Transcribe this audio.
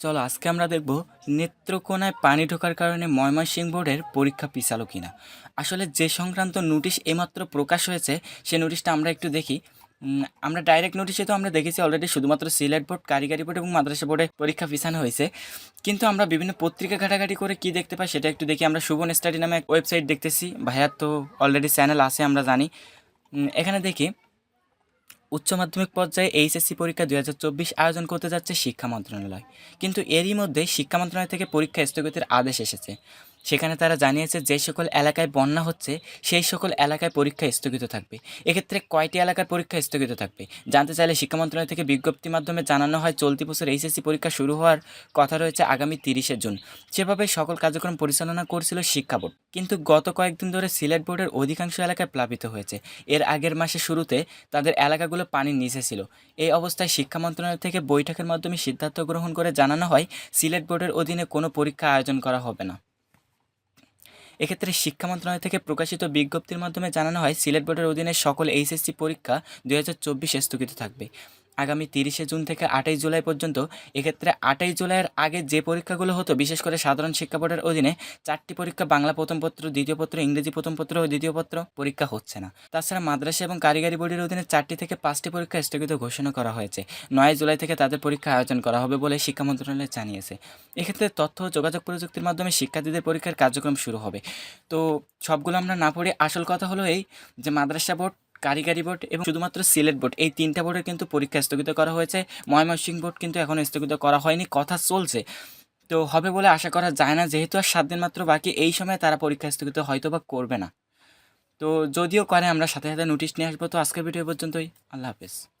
চলো, আজকে আমরা দেখব নেত্রকোনায় পানি ঢোকার কারণে ময়মনসিংহ বোর্ডের পরীক্ষা পিছালো কিনা। আসলে যে সংক্রান্ত নোটিশ এইমাত্র প্রকাশ হয়েছে সেই নোটিশটা আমরা একটু দেখি। আমরা ডাইরেক্ট নোটিশে তো আমরা দেখেছি অলরেডি শুধুমাত্র সিলেট বোর্ড, কারিগরি বোর্ড এবং মাদ্রাসা বোর্ডে পরীক্ষা পিছানো হয়েছে। কিন্তু আমরা বিভিন্ন পত্রিকা ঘাটাঘাটি করে কি দেখতে পাই সেটা একটু দেখি। আমরা সুবন স্টাডি নামে এক ওয়েবসাইট দেখতেছি, ভাইয়ার তো অলরেডি চ্যানেল আছে, আমরা জানি। এখানে দেখি উচ্চ মাধ্যমিক পর্যায়ে এইচএসসি পরীক্ষা দুই হাজার চব্বিশ আয়োজন করতে যাচ্ছে শিক্ষা মন্ত্রণালয়। কিন্তু এরই মধ্যে শিক্ষা মন্ত্রণালয় থেকে পরীক্ষা স্থগিতের আদেশ এসেছে। সেখানে তারা জানিয়েছে যে সকল এলাকায় বন্যা হচ্ছে, সেই সকল এলাকায় পরীক্ষা স্থগিত থাকবে। এক্ষেত্রে কয়টি এলাকার পরীক্ষা স্থগিত থাকবে? জানতে চাইলে শিক্ষা মন্ত্রণালয় থেকে বিজ্ঞপ্তির মাধ্যমে জানানো হয়, চলতি বছর এইচএসসি পরীক্ষা শুরু হওয়ার কথা রয়েছে আগামী তিরিশে জুন। সেভাবে সকল কার্যক্রম পরিচালনা করছিল শিক্ষা বোর্ড। কিন্তু গত কয়েকদিন ধরে সিলেট বোর্ডের অধিকাংশ এলাকায় প্লাবিত হয়েছে। এর আগের মাসে শুরুতে তাদের এলাকাগুলো পানির নিচে ছিল। এই অবস্থায় শিক্ষা মন্ত্রণালয় থেকে বৈঠকের মাধ্যমে সিদ্ধান্ত গ্রহণ করে জানানো হয়, সিলেট বোর্ডের অধীনে কোনো পরীক্ষা আয়োজন করা হবে না। এক্ষেত্রে শিক্ষা মন্ত্রণালয় থেকে প্রকাশিত বিজ্ঞপ্তির মাধ্যমে জানানো হয়, সিলেট বোর্ডের অধীনে সকল এইচএসসি পরীক্ষা দু হাজার চব্বিশে স্থগিত থাকবে। আগামী তিরিশে জুন থেকে আটই জুলাই পর্যন্ত, এক্ষেত্রে আটই জুলাইয়ের আগে যে পরীক্ষাগুলো হতো, বিশেষ করে সাধারণ শিক্ষা বোর্ডের অধীনে চারটি পরীক্ষা, বাংলা প্রথম পত্র, দ্বিতীয় পত্র, ইংরেজি প্রথম পত্র ও দ্বিতীয় পত্র, পরীক্ষা হচ্ছে না। তাছাড়া মাদ্রাসা এবং কারিগরি বোর্ডের অধীনে চারটি থেকে পাঁচটি পরীক্ষা স্থগিত ঘোষণা করা হয়েছে। নয় জুলাই থেকে তাদের পরীক্ষা আয়োজন করা হবে বলে শিক্ষা মন্ত্রণালয় জানিয়েছে। এক্ষেত্রে তথ্য ও যোগাযোগ প্রযুক্তির মাধ্যমে শিক্ষার্থীদের পরীক্ষার কার্যক্রম শুরু হবে। তো সবগুলো আমরা না পড়ে আসল কথা হলো এই যে মাদ্রাসা বোর্ড কারিগরি বোর্ড এবং শুধুমাত্র সিলেট বোর্ড। এই তিনটা বোর্ডের কিন্তু পরীক্ষা স্থগিত করা হয়েছে। ময়মনসিংহ বোর্ড কিন্তু এখনও স্থগিত করা হয়নি। কথা চলছে। তো হবে বলে আশা করা যায় না। যেহেতু আর সাত দিন মাত্র বাকি, এই সময় তারা পরীক্ষা স্থগিত হয়তো বা করবে না। তো যদিও করে, আমরা সাথে সাথে নোটিশ নিয়ে আসব। তো আজকের ভিডিও পর্যন্তই। আল্লাহ হাফেজ।